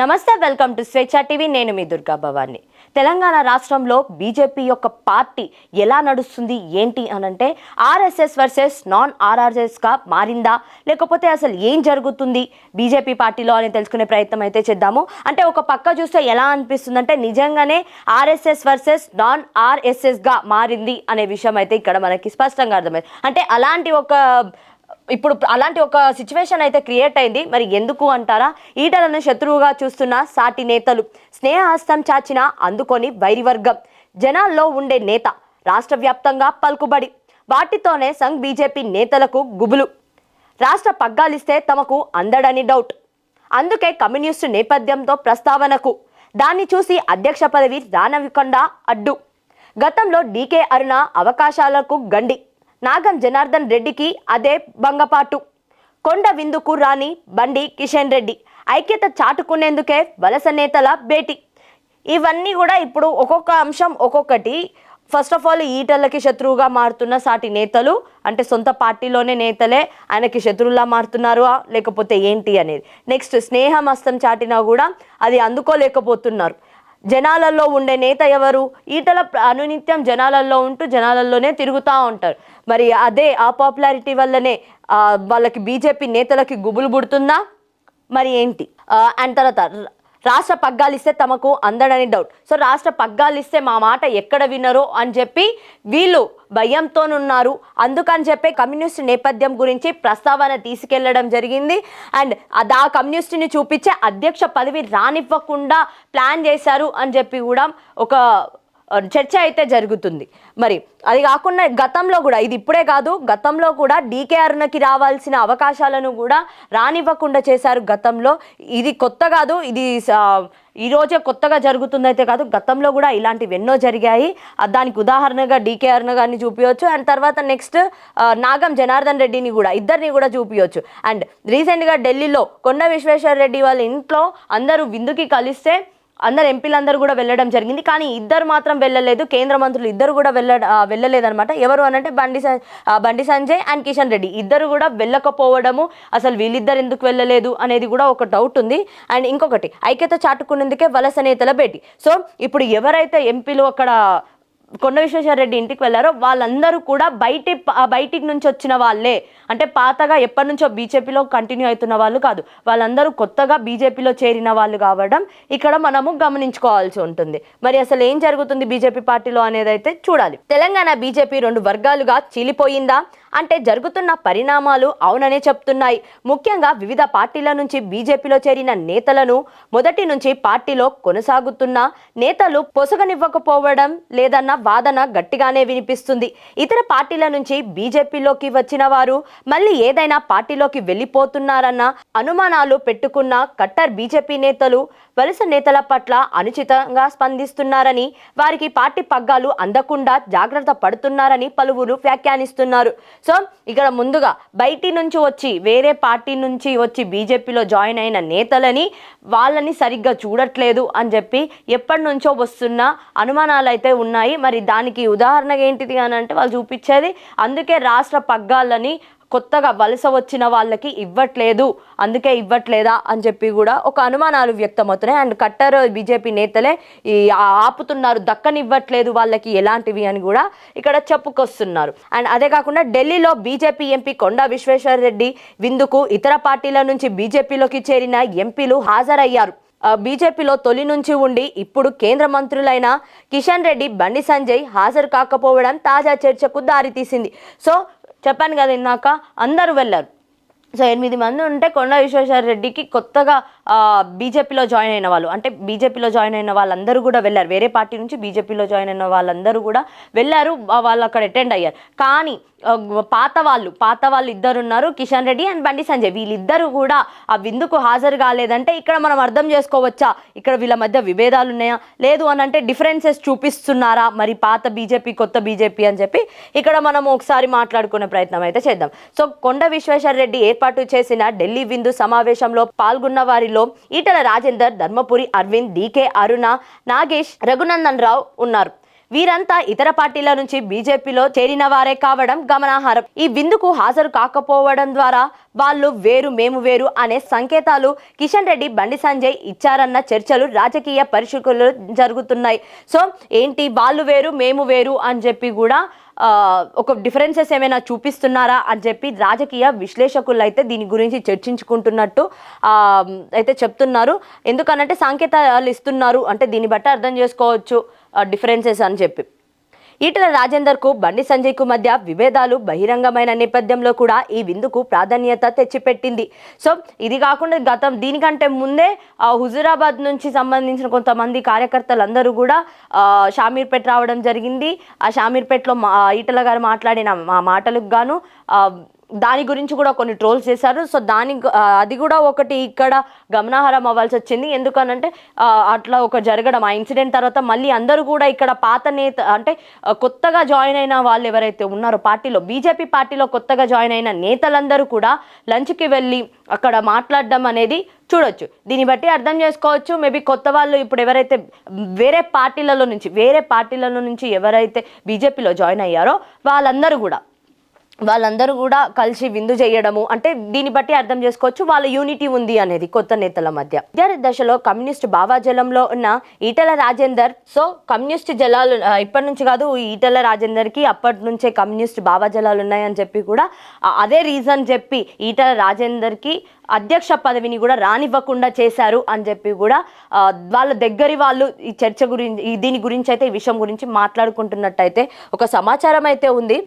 నమస్తే welcome to స్వేచ్ఛ TV. నేను మీ దుర్గా భవాని. తెలంగాణ రాష్ట్రంలో బీజేపీ యొక్క పార్టీ ఎలా నడుస్తుంది ఏంటి అనంటే ఆర్ఎస్ఎస్ వర్సెస్ నాన్ ఆర్ఆర్ఎస్గా మారిందా లేకపోతే అసలు ఏం జరుగుతుంది బీజేపీ పార్టీలో అని తెలుసుకునే ప్రయత్నం అయితే చేద్దాము. అంటే ఒక పక్క చూస్తే ఎలా అనిపిస్తుంది అంటే నిజంగానే ఆర్ఎస్ఎస్ వర్సెస్ నాన్ ఆర్ఎస్ఎస్గా మారింది అనే విషయం అయితే ఇక్కడ మనకి స్పష్టంగా అర్థమైంది అంటే అలాంటి ఒక ఇప్పుడు అలాంటి ఒక సిచ్యువేషన్ అయితే క్రియేట్ అయింది. మరి ఎందుకు అంటారా? ఈటలను శత్రువుగా చూస్తున్న సాటి నేతలు. స్నేహహస్తం చాచిన అందుకొని వైరివర్గం. జనాల్లో ఉండే నేత రాష్ట్ర వ్యాప్తంగా పలుకుబడి వాటితోనే సంఘ్ బీజేపీ నేతలకు గుబులు. రాష్ట్ర పగ్గాలిస్తే తమకు అందడని డౌట్ అందుకే కమ్యూనిస్టు నేపథ్యంతో ప్రస్తావనకు. దాన్ని చూసి అధ్యక్ష పదవి రానవికుండా అడ్డు. గతంలో డీకే అరుణ అవకాశాలకు గండి. నాగం జనార్దన్ రెడ్డికి అదే భంగపాటు. కొండ విందుకు రాని బండి కిషన్ రెడ్డి. ఐక్యత చాటుకునేందుకే వలస నేతల భేటీ. ఇవన్నీ కూడా ఇప్పుడు ఒక్కొక్క అంశం ఒక్కొక్కటి. ఫస్ట్ ఆఫ్ ఆల్ ఈటలకి శత్రువుగా మారుతున్న సాటి నేతలు అంటే సొంత పార్టీలోనే నేతలే ఆయనకి శత్రువులా మారుతున్నారు లేకపోతే ఏంటి అనేది. నెక్స్ట్ స్నేహం హస్తం చాటినా కూడా అది అందుకోలేకపోతున్నారు. జనాలల్లో ఉండే నేత ఎవరు? ఈటల అనునిత్యం జనాలల్లో ఉంటూ జనాలలోనే తిరుగుతూ ఉంటారు. మరి అదే ఆ పాపులారిటీ వల్లనే వాళ్ళకి బీజేపీ నేతలకి గుబులు పుడుతుందా? మరి ఏంటి? అండ్ తర్వాత రాష్ట్ర పగ్గాలు ఇస్తే తమకు అందడని డౌట్ సో రాష్ట్ర పగ్గాలు ఇస్తే మా మాట ఎక్కడ వినరో అని చెప్పి వీళ్ళు భయంతోనున్నారు. అందుకని చెప్పి కమ్యూనిస్ట్ నేపథ్యం గురించి ప్రస్తావన తీసుకెళ్ళడం జరిగింది. అండ్ అది ఆ కమ్యూనిస్టుని చూపించే అధ్యక్ష పదవి రానివ్వకుండా ప్లాన్ చేశారు అని చెప్పి కూడా ఒక చర్చ అయితే జరుగుతుంది. మరి అది కాకుండా గతంలో కూడా ఇది ఇప్పుడే కాదు గతంలో కూడా డీకే అరుణకి రావాల్సిన అవకాశాలను కూడా రానివ్వకుండా చేశారు గతంలో. ఇది కొత్త కాదు ఇది ఈరోజే ఈ కొత్తగా జరుగుతుందైతే కాదు గతంలో కూడా ఇలాంటివి ఎన్నో జరిగాయి. దానికి ఉదాహరణగా డీకే అరుణ గారిని చూపించవచ్చు అండ్ తర్వాత నెక్స్ట్ నాగం జనార్దన్ రెడ్డిని కూడా ఇద్దరిని కూడా చూపించవచ్చు అండ్ రీసెంట్గా ఢిల్లీలో కొండ విశ్వేశ్వర రెడ్డి వాళ్ళ ఇంట్లో అందరూ విందుకి కలిస్తే అందరు ఎంపీలందరూ కూడా వెళ్ళడం జరిగింది. కానీ ఇద్దరు మాత్రం వెళ్ళలేదు. కేంద్ర మంత్రులు ఇద్దరు కూడా వెళ్ళ వెళ్ళలేదనమాట ఎవరు అనంటే బండి స- బండి సంజయ్ అండ్ కిషన్ రెడ్డి. ఇద్దరు కూడా వెళ్ళకపోవడము అసలు వీళ్ళిద్దరు ఎందుకు వెళ్ళలేదు అనేది కూడా ఒక డౌట్ ఉంది. అండ్ ఇంకొకటి ఐక్యత చాటుకునేందుకే వలస నేతల భేటీ. సో ఇప్పుడు ఎవరైతే ఎంపీలు అక్కడ కొండ విశ్వేశ్వరరెడ్డి ఇంటికి వెళ్ళారో వాళ్ళందరూ కూడా బయటి బయటికి నుంచి వచ్చిన వాళ్ళే. అంటే పాతగా ఎప్పటి నుంచో బీజేపీలో కంటిన్యూ అవుతున్న వాళ్ళు కాదు. వాళ్ళందరూ కొత్తగా బీజేపీలో చేరిన వాళ్ళు కావడం ఇక్కడ మనము గమనించుకోవాల్సి ఉంటుంది. మరి అసలు ఏం జరుగుతుంది బీజేపీ పార్టీలో అనేది అయితే చూడాలి. తెలంగాణ బీజేపీ రెండు వర్గాలుగా చీలిపోయిందా? అంటే జరుగుతున్న పరిణామాలు అవుననే చెప్తున్నాయి. ముఖ్యంగా వివిధ పార్టీల నుంచి బీజేపీలో చేరిన నేతలను మొదటి నుంచి పార్టీలో కొనసాగుతున్న నేతలు పొసగనివ్వకపోవడం లేదన్న వాదన గట్టిగానే వినిపిస్తుంది. ఇతర పార్టీల నుంచి బీజేపీలోకి వచ్చిన వారు మళ్ళీ ఏదైనా పార్టీలోకి వెళ్ళిపోతున్నారన్న అనుమానాలు పెట్టుకున్న కట్టర్ బీజేపీ నేతలు వలస నేతల పట్ల అనుచితంగా స్పందిస్తున్నారని వారికి పార్టీ పగ్గాలు అందకుండా జాగ్రత్త పడుతున్నారని పలువురు వ్యాఖ్యానిస్తున్నారు. సో ఇక్కడ ముందుగా బయటి నుంచి వచ్చి వేరే పార్టీ నుంచి వచ్చి బీజేపీలో జాయిన్ అయిన నేతలని వాళ్ళని సరిగ్గా చూడట్లేదు అని చెప్పి ఎప్పటి నుంచో వస్తున్న అనుమానాలు అయితే ఉన్నాయి. మరి దానికి ఉదాహరణగా ఏంటిది అని అంటే వాళ్ళు చూపించేది అందుకే రాష్ట్ర పగ్గాలని కొత్తగా వలస వచ్చిన వాళ్ళకి ఇవ్వట్లేదు అందుకే ఇవ్వట్లేదా అని చెప్పి కూడా ఒక అనుమానాలు వ్యక్తమవుతున్నాయి. అండ్ కట్టర్ బీజేపీ నేతలే ఈ ఆపుతున్నారు దక్కనివ్వట్లేదు వాళ్ళకి ఎలాంటివి అని కూడా ఇక్కడ చెప్పుకొస్తున్నారు. అండ్ అదే కాకుండా ఢిల్లీలో బీజేపీ ఎంపీ కొండా విశ్వేశ్వర రెడ్డి విందుకు ఇతర పార్టీల నుంచి బీజేపీలోకి చేరిన ఎంపీలు హాజరయ్యారు. బీజేపీలో తొలి నుంచి ఉండి ఇప్పుడు కేంద్ర మంత్రులైన కిషన్ రెడ్డి బండి సంజయ్ హాజరు కాకపోవడం తాజా చర్చకు దారితీసింది. సో చెప్పాను కదా ఇందాక అందరూ వెళ్ళారు. సో ఎనిమిది మంది ఉంటే కొండ విశ్వేశ్వర రెడ్డికి కొత్తగా బీజేపీలో జాయిన్ అయిన వాళ్ళు. అంటే బీజేపీలో జాయిన్ అయిన వాళ్ళందరూ కూడా వెళ్ళారు. వేరే పార్టీ నుంచి బీజేపీలో జాయిన్ అయిన వాళ్ళందరూ కూడా వెళ్ళారు. వాళ్ళు అక్కడ అటెండ్ అయ్యారు. కానీ పాత వాళ్ళు పాత వాళ్ళు ఇద్దరు ఉన్నారు కిషన్ రెడ్డి అండ్ బండి సంజయ్. వీళ్ళిద్దరూ కూడా ఆ విందుకు హాజరు కాలేదంటే ఇక్కడ మనం అర్థం చేసుకోవచ్చా? ఇక్కడ వీళ్ళ మధ్య విభేదాలు ఉన్నాయా? లేదు అని అంటే డిఫరెన్సెస్ చూపిస్తున్నారా? మరి పాత బీజేపీ కొత్త బీజేపీ అని చెప్పి ఇక్కడ మనం ఒకసారి మాట్లాడుకునే ప్రయత్నం అయితే చేద్దాం. సో కొండ విశ్వేశ్వర రెడ్డి ఏర్పాటు చేసిన ఢిల్లీ విందు సమావేశంలో పాల్గొన్న వారిలో ఈటల రాజేందర్ ధర్మపురి అరవింద్ డీకే అరుణ నాగేష్ రఘునందన్ రావు ఉన్నారు. వీరంతా ఇతర పార్టీల నుంచి బీజేపీలో చేరిన వారే కావడం గమనార్హం. ఈ విందుకు హాజరు కాకపోవడం ద్వారా వాళ్ళు వేరు మేము వేరు అనే సంకేతాలు కిషన్ రెడ్డి బండి సంజయ్ ఇచ్చారన్న చర్చలు రాజకీయ పరిశీలకులు జరుగుతున్నాయి. సో ఏంటి వాళ్ళు వేరు మేము వేరు అని చెప్పి కూడా ఒక డిఫరెన్సెస్ ఏమైనా చూపిస్తున్నారా అని చెప్పి రాజకీయ విశ్లేషకులు అయితే దీని గురించి చర్చించుకుంటున్నట్టు అయితే చెప్తున్నారు. ఎందుకనంటే సంకేతాలు ఇస్తున్నారు అంటే దీన్ని బట్టి అర్థం చేసుకోవచ్చు డిఫరెన్సెస్ అని చెప్పి. ఈటల రాజేందర్కు బండి సంజయ్కు మధ్య విభేదాలు బహిరంగమైన నేపథ్యంలో కూడా ఈ విందుకు ప్రాధాన్యత తెచ్చిపెట్టింది. సో ఇది కాకుండా గతం దీనికంటే ముందే హుజూరాబాద్ నుంచి సంబంధించిన కొంతమంది కార్యకర్తలందరూ కూడా షామీర్పేట రావడం జరిగింది. ఆ షామీర్పేటలో మా ఈటల గారు మాట్లాడిన మా మాటలకు గాను దాని గురించి కూడా కొన్ని ట్రోల్స్ చేశారు. సో దాని అది కూడా ఒకటి ఇక్కడ గమనార్హం అవ్వాల్సి వచ్చింది. ఎందుకనంటే అట్లా ఒక జరగడం ఆ ఇన్సిడెంట్ తర్వాత మళ్ళీ అందరూ కూడా ఇక్కడ పాత నేత అంటే కొత్తగా జాయిన్ అయిన వాళ్ళు ఎవరైతే ఉన్నారో పార్టీలో బీజేపీ పార్టీలో కొత్తగా జాయిన్ అయిన నేతలందరూ కూడా లంచ్కి వెళ్ళి అక్కడ మాట్లాడడం అనేది చూడొచ్చు. దీన్ని బట్టి అర్థం చేసుకోవచ్చు. మేబీ కొత్త వాళ్ళు ఇప్పుడు ఎవరైతే వేరే పార్టీలలో నుంచి వేరే పార్టీలలో నుంచి ఎవరైతే బీజేపీలో జాయిన్ అయ్యారో వాళ్ళందరూ కూడా వాళ్ళందరూ కూడా కలిసి విందు చేయడము అంటే దీన్ని బట్టి అర్థం చేసుకోవచ్చు వాళ్ళ యూనిటీ ఉంది అనేది కొత్త నేతల మధ్య. విద్యార్థి దశలో కమ్యూనిస్ట్ భావాజలంలో ఉన్న ఈటల రాజేందర్ సో కమ్యూనిస్ట్ జలాలు ఇప్పటి నుంచి కాదు ఈటల రాజేందర్కి అప్పటి నుంచే కమ్యూనిస్ట్ భావాజలాలు ఉన్నాయని చెప్పి కూడా అదే రీజన్ చెప్పి ఈటల రాజేందర్కి అధ్యక్ష పదవిని కూడా రానివ్వకుండా చేశారు అని చెప్పి కూడా వాళ్ళ దగ్గరి వాళ్ళు ఈ చర్చ గురించి ఈ దీని గురించి అయితే ఈ విషయం గురించి మాట్లాడుకుంటున్నట్టయితే ఒక సమాచారం అయితే ఉంది.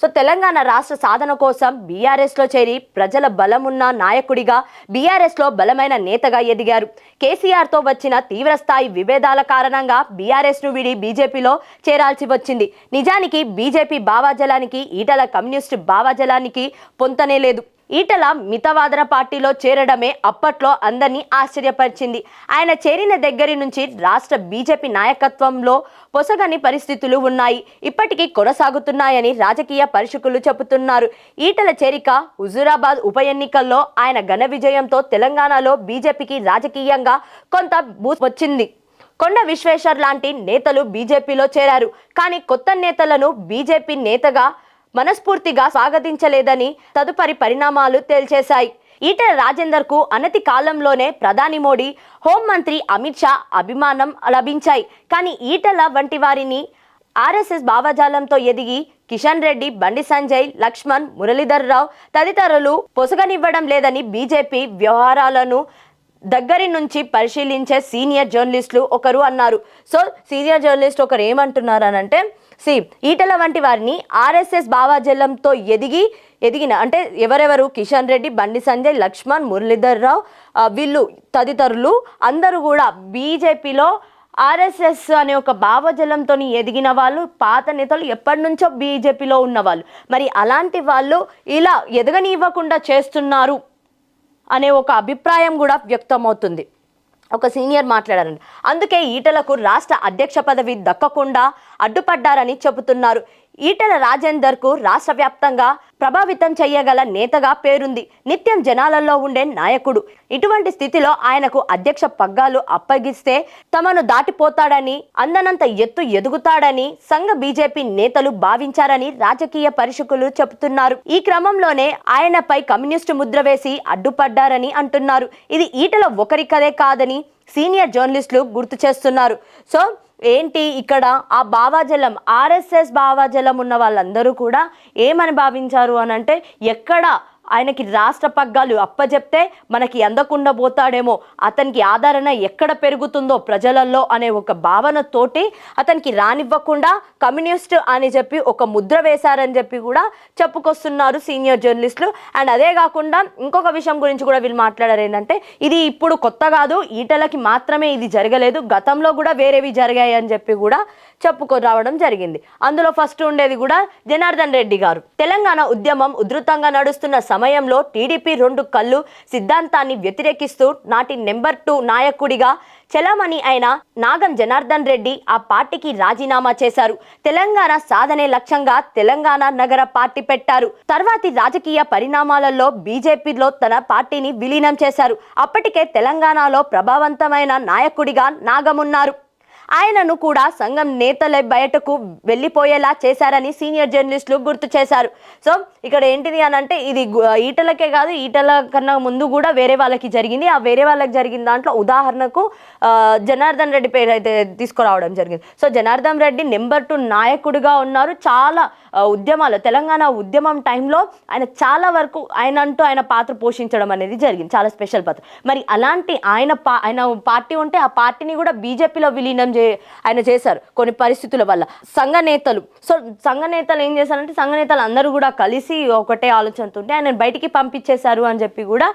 సో తెలంగాణ రాష్ట్ర సాధన కోసం బీఆర్ఎస్లో చేరి ప్రజల బలమున్న నాయకుడిగా బీఆర్ఎస్లో బలమైన నేతగా ఎదిగారు. కేసీఆర్తో వచ్చిన తీవ్రస్థాయి విభేదాల కారణంగా బీఆర్ఎస్ను విడి బీజేపీలో చేరాల్సి వచ్చింది. నిజానికి బీజేపీ భావాజలానికి ఈటల కమ్యూనిస్టు భావాజలానికి పొంతనే లేదు. ఈటల మితవాదన పార్టీలో చేరడమే అప్పట్లో అందరినీ ఆశ్చర్యపరిచింది. ఆయన చేరిన దగ్గరి నుంచి రాష్ట్ర బీజేపీ నాయకత్వంలో పొసగని పరిస్థితులు ఉన్నాయి. ఇప్పటికీ కొనసాగుతున్నాయని రాజకీయ పరిశీలకులు చెబుతున్నారు. ఈటల చేరిక హుజూరాబాద్ ఉప ఎన్నికల్లో ఆయన ఘన విజయంతో తెలంగాణలో బీజేపీకి రాజకీయంగా కొంత బూస్ట్ వచ్చింది. కొండ విశ్వేశ్వర్ లాంటి నేతలు బీజేపీలో చేరారు. కానీ కొత్త నేతలను బీజేపీ నేతగా మనస్ఫూర్తిగా స్వాగతించలేదని తదుపరి పరిణామాలు తేల్చేశాయి. ఈటల రాజేందర్కు అనతి కాలంలోనే ప్రధాని మోడీ హోంమంత్రి అమిత్ షా అభిమానం లభించాయి. కానీ ఈటల వంటి వారిని ఆర్ఎస్ఎస్ భావజాలంతో ఎదిగి కిషన్ రెడ్డి బండి సంజయ్ లక్ష్మణ్ మురళీధర్ రావు తదితరులు పొసగనివ్వడం లేదని బీజేపీ వ్యవహారాలను దగ్గరి నుంచి పరిశీలించే సీనియర్ జర్నలిస్టులు ఒకరు అన్నారు. సో సీనియర్ జర్నలిస్ట్ ఒకరు ఏమంటున్నారు అని అంటే సి ఈటల వంటి వారిని ఆర్ఎస్ఎస్ భావాజలంతో ఎదిగి ఎదిగిన అంటే ఎవరెవరు? కిషన్ రెడ్డి బండి సంజయ్ లక్ష్మణ్ మురళీధర్ రావు వీళ్ళు తదితరులు. అందరూ కూడా బీజేపీలో ఆర్ఎస్ఎస్ అనే ఒక భావజలంతో ఎదిగిన వాళ్ళు పాత నేతలు ఎప్పటి నుంచో బీజేపీలో ఉన్నవాళ్ళు. మరి అలాంటి వాళ్ళు ఇలా ఎదగనివ్వకుండా చేస్తున్నారు అనే ఒక అభిప్రాయం కూడా వ్యక్తమవుతుంది. ఒక సీనియర్ మాట్లాడారండి. అందుకే ఈటలకు రాష్ట్ర అధ్యక్ష పదవి దక్కకుండా అడ్డుపడ్డారని చెబుతున్నారు. ఈటల రాజేందర్కు రాష్ట్ర వ్యాప్తంగా ప్రభావితం చేయగల నేతగా పేరుంది. నిత్యం జనాలలో ఉండే నాయకుడు. ఇటువంటి స్థితిలో ఆయనకు అధ్యక్ష పగ్గాలు అప్పగిస్తే తమను దాటిపోతాడని అందనంత ఎత్తు ఎదుగుతాడని సంఘ బీజేపీ నేతలు భావించారని రాజకీయ పరిశీలకులు చెబుతున్నారు. ఈ క్రమంలోనే ఆయనపై కమ్యూనిస్టు ముద్ర వేసి అడ్డుపడ్డారని అంటున్నారు. ఇది ఈటల ఒకరికదే కాదని సీనియర్ జర్నలిస్టులు గుర్తు చేస్తున్నారు. సో ఏంటి ఇక్కడ ఆ భావాజలం ఆర్ఎస్ఎస్ భావాజలం ఉన్న వాళ్ళందరూ కూడా ఏమని భావించారు అని అంటే ఎక్కడ ఆయనకి రాష్ట్ర పగ్గాలు అప్పజెప్తే మనకి అందకుండా పోతాడేమో. అతనికి ఆదరణ ఎక్కడ పెరుగుతుందో ప్రజలలో అనే ఒక భావనతోటి అతనికి రానివ్వకుండా కమ్యూనిస్ట్ అని చెప్పి ఒక ముద్ర వేశారని చెప్పి కూడా చెప్పుకొస్తున్నారు సీనియర్ జర్నలిస్టులు. అండ్ అదే కాకుండా ఇంకొక విషయం గురించి కూడా వీళ్ళు మాట్లాడారు ఏంటంటే ఇది ఇప్పుడు కొత్త కాదు ఈటలకి మాత్రమే ఇది జరగలేదు గతంలో కూడా వేరేవి జరిగాయి అని చెప్పి కూడా చెప్పుకొని రావడం జరిగింది. అందులో ఫస్ట్ ఉండేది కూడా జనార్దన్ రెడ్డి గారు. తెలంగాణ ఉద్యమం ఉధృతంగా నడుస్తున్న సమయంలో టీడీపీ రెండు కళ్ళు సిద్ధాంతాన్ని వ్యతిరేకిస్తూ నాటి నెంబర్ టూ నాయకుడిగా చలామణి అయిన నాగం జనార్దన్ రెడ్డి ఆ పార్టీకి రాజీనామా చేశారు. తెలంగాణ సాధనే లక్ష్యంగా తెలంగాణ నగర పార్టీ పెట్టారు. తర్వాతి రాజకీయ పరిణామాలలో బీజేపీలో తన పార్టీని విలీనం చేశారు. అప్పటికే తెలంగాణలో ప్రభావవంతమైన నాయకుడిగా నాగం ఉన్నారు ఆయనను కూడా సంఘం నేతలే బయటకు వెళ్ళిపోయేలా చేశారని సీనియర్ జర్నలిస్టులు గుర్తు చేశారు. సో ఇక్కడ ఏంటిది అని అంటే ఇది ఈటలకే కాదు ఈటల కన్నా ముందు కూడా వేరే వాళ్ళకి జరిగింది. ఆ వేరే వాళ్ళకి జరిగిన దాంట్లో ఉదాహరణకు జనార్దన్ రెడ్డి పేరు అయితే తీసుకురావడం జరిగింది. So Janardhan Reddy number two నాయకుడిగా ఉన్నారు. చాలా ఉద్యమాలు తెలంగాణ ఉద్యమం టైంలో ఆయన చాలా వరకు ఆయన అంటూ ఆయన పాత్ర పోషించడం అనేది జరిగింది. చాలా స్పెషల్ పాత్ర. మరి అలాంటి ఆయన పా ఆయన పార్టీ ఉంటే ఆ పార్టీని కూడా బీజేపీలో విలీనం చే ఆయన చేశారు కొన్ని పరిస్థితుల వల్ల. సంఘ నేతలు. సో సంఘ నేతలు ఏం చేశారంటే సంఘ నేతలు అందరూ కూడా కలిసి ఒకటే ఆలోచనతో ఉంటే ఆయన బయటికి పంపించేశారు అని చెప్పి కూడా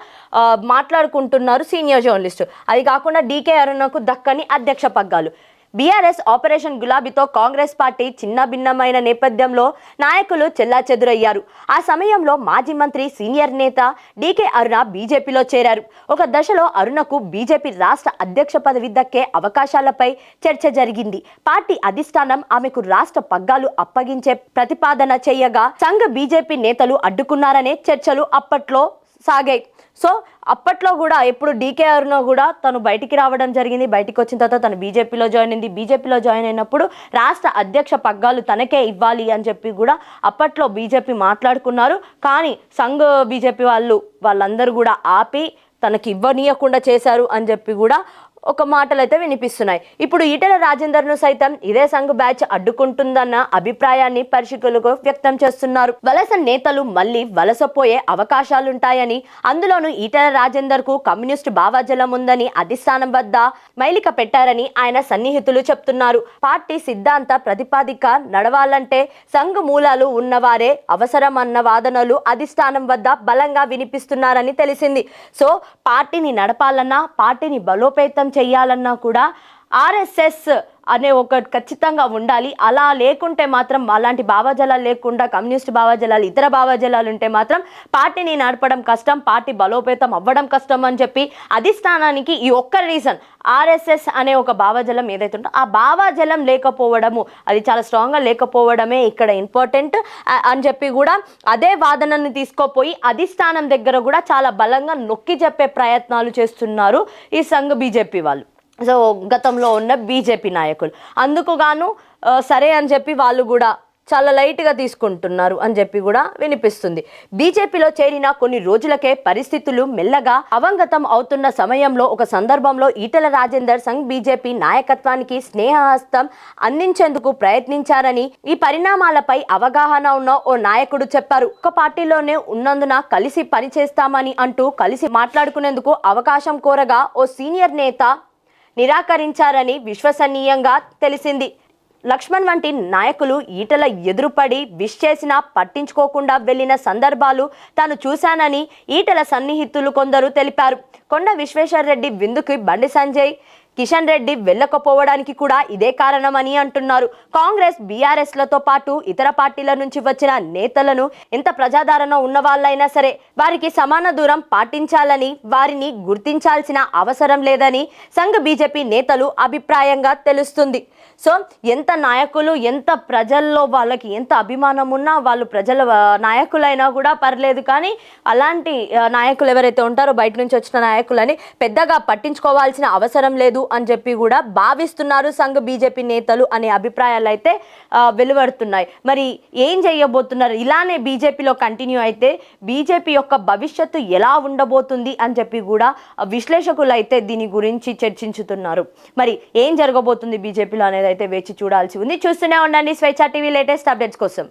మాట్లాడుకుంటున్నారు సీనియర్ జర్నలిస్టు. అది కాకుండా డీకే అరుణకు దక్కని అధ్యక్ష పగ్గాలు. బీఆర్ఎస్ ఆపరేషన్ గులాబీతో కాంగ్రెస్ పార్టీ చిన్న భిన్నమైన నేపథ్యంలో నాయకులు చెల్లాచెదురయ్యారు ఆ సమయంలో మాజీ మంత్రి సీనియర్ నేత డీకే అరుణ బీజేపీలో చేరారు. ఒక దశలో అరుణకు బీజేపీ రాష్ట్ర అధ్యక్ష పదవి దక్కే అవకాశాలపై చర్చ జరిగింది. పార్టీ అధిష్టానం ఆమెకు రాష్ట్ర పగ్గాలు అప్పగించే ప్రతిపాదన చేయగా సంఘ బీజేపీ నేతలు అడ్డుకున్నారనే చర్చలు అప్పట్లో సాగాయి సో అప్పట్లో కూడా ఎప్పుడు డీకేఆర్లో కూడా తను బయటికి రావడం జరిగింది. బయటికి వచ్చిన తర్వాత తను బీజేపీలో జాయిన్ అయింది. బీజేపీలో జాయిన్ అయినప్పుడు రాష్ట్ర అధ్యక్ష పగ్గాలు తనకే ఇవ్వాలి అని చెప్పి కూడా అప్పట్లో బీజేపీ మాట్లాడుకున్నారు. కానీ సంఘ్ బీజేపీ వాళ్ళు వాళ్ళందరూ కూడా ఆపి తనకి ఇవ్వనీయకుండా చేశారు అని చెప్పి కూడా ఒక మాటలు అయితే వినిపిస్తున్నాయి. ఇప్పుడు ఈటెల రాజేందర్ను సైతం ఇదే సంఘ్ బ్యాచ్ అడ్డుకుంటుందన్న అభిప్రాయాన్ని పరిశీలకులు వ్యక్తం చేస్తున్నారు. వలస నేతలు మళ్ళీ వలసపోయే అవకాశాలుంటాయని అందులోనూ ఈటల రాజేందర్కు కమ్యూనిస్టు భావజలం ఉందని అధిష్టానం వద్ద మైలిక పెట్టారని ఆయన సన్నిహితులు చెప్తున్నారు. పార్టీ సిద్ధాంత ప్రతిపాదిక నడవాలంటే సంఘ మూలాలు ఉన్నవారే అవసరమన్న వాదనలు అధిష్టానం వద్ద బలంగా వినిపిస్తున్నారని తెలిసింది. సో పార్టీని నడపాలన్నా పార్టీని బలోపేతం చేయాలన్నా కూడా ఆర్ఎస్ఎస్ అనే ఒక ఖచ్చితంగా ఉండాలి. అలా లేకుంటే మాత్రం అలాంటి భావజలాలు లేకుండా కమ్యూనిస్ట్ భావజలాలు ఇతర భావజలాలు ఉంటే మాత్రం పార్టీని నడపడం కష్టం పార్టీ బలోపేతం అవ్వడం కష్టం అని చెప్పి అధిష్టానానికి ఈ ఒక్క రీజన్ ఆర్ఎస్ఎస్ అనే ఒక భావజలం ఏదైతే ఉందో ఆ భావజలం లేకపోవడము అది చాలా స్ట్రాంగ్గా లేకపోవడమే ఇక్కడ ఇంపార్టెంట్ అని చెప్పి కూడా అదే వాదనను తీసుకోపోయి అధిష్టానం దగ్గర కూడా చాలా బలంగా నొక్కి చెప్పే ప్రయత్నాలు చేస్తున్నారు ఈ సంఘ బీజేపీ వాళ్ళు. సో గతంలో ఉన్న బీజేపీ నాయకులు. అందుకు గాను సరే అని చెప్పి వాళ్ళు కూడా చాలా లైట్గా తీసుకుంటున్నారు అని చెప్పి కూడా వినిపిస్తుంది. బీజేపీలో చేరిన కొన్ని రోజులకే పరిస్థితులు మెల్లగా అవంగతం అవుతున్న సమయంలో ఒక సందర్భంలో ఈటల రాజేందర్ సంఘ్ బీజేపీ నాయకత్వానికి స్నేహహస్తం అందించేందుకు ప్రయత్నించారని ఈ పరిణామాలపై అవగాహన ఉన్న ఓ నాయకుడు చెప్పారు. ఒక పార్టీలోనే ఉన్నందున కలిసి పనిచేస్తామని అంటూ కలిసి మాట్లాడుకునేందుకు అవకాశం కోరగా ఓ సీనియర్ నేత నిరాకరించారని విశ్వసనీయంగా తెలిసింది. లక్ష్మణ్ వంటి నాయకులు ఈటల ఎదురుపడి విష్ చేసినా పట్టించుకోకుండా వెళ్ళిన సందర్భాలు తాను చూశానని ఈటల సన్నిహితులు కొందరు తెలిపారు. కొండ విశ్వేశ్వర్ రెడ్డి విందుకి బండి సంజయ్ కిషన్ రెడ్డి వెళ్ళకపోవడానికి కూడా ఇదే కారణమని అంటున్నారు. కాంగ్రెస్ బీఆర్ఎస్లతో పాటు ఇతర పార్టీల నుంచి వచ్చిన నేతలను ఎంత ప్రజాదరణ ఉన్న వాళ్ళైనా సరే వారికి సమాన దూరం పాటించాలని వారిని గుర్తించాల్సిన అవసరం లేదని సంఘ బీజేపీ నేతలు అభిప్రాయంగా తెలుస్తుంది. సో ఎంత నాయకులు ఎంత ప్రజల్లో వాళ్ళకి ఎంత అభిమానం ఉన్నా వాళ్ళు ప్రజల నాయకులైనా కూడా పర్లేదు. కానీ అలాంటి నాయకులు ఎవరైతే ఉంటారో బయట నుంచి వచ్చిన నాయకులని పెద్దగా పట్టించుకోవాల్సిన అవసరం లేదు అని చెప్పి కూడా భావిస్తున్నారు సంఘ బీజేపీ నేతలు అనే అభిప్రాయాలు అయితే వెలువడుతున్నాయి. మరి ఏం చేయబోతున్నారు? ఇలానే బీజేపీలో కంటిన్యూ అయితే బీజేపీ యొక్క భవిష్యత్తు ఎలా ఉండబోతుంది అని చెప్పి కూడా విశ్లేషకులు అయితే దీని గురించి చర్చించుతున్నారు. మరి ఏం జరగబోతుంది బీజేపీలో అనేది అయితే వేచి చూడాల్సి ఉంది. చూస్తూనే ఉండండి స్వేచ్ఛ టీవీ లేటెస్ట్ అప్డేట్స్ కోసం.